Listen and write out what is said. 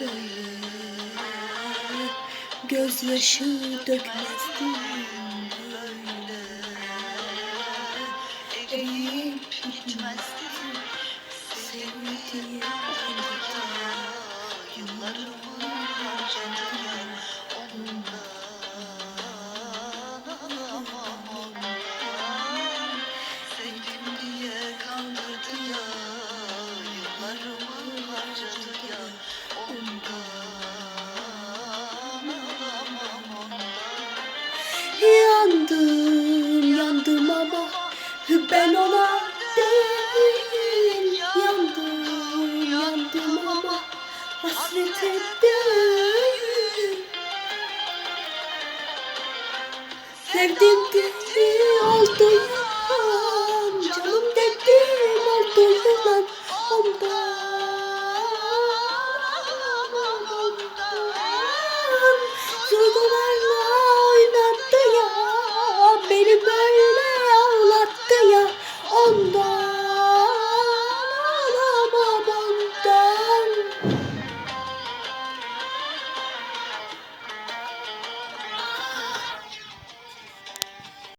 böyle Gözyaşı dökmezdim böyle. Eriyip gitmezdim anda Yandım, yandım ama ben ona değil Yandım, yandım ama hasrete değil Sevdim diye oldu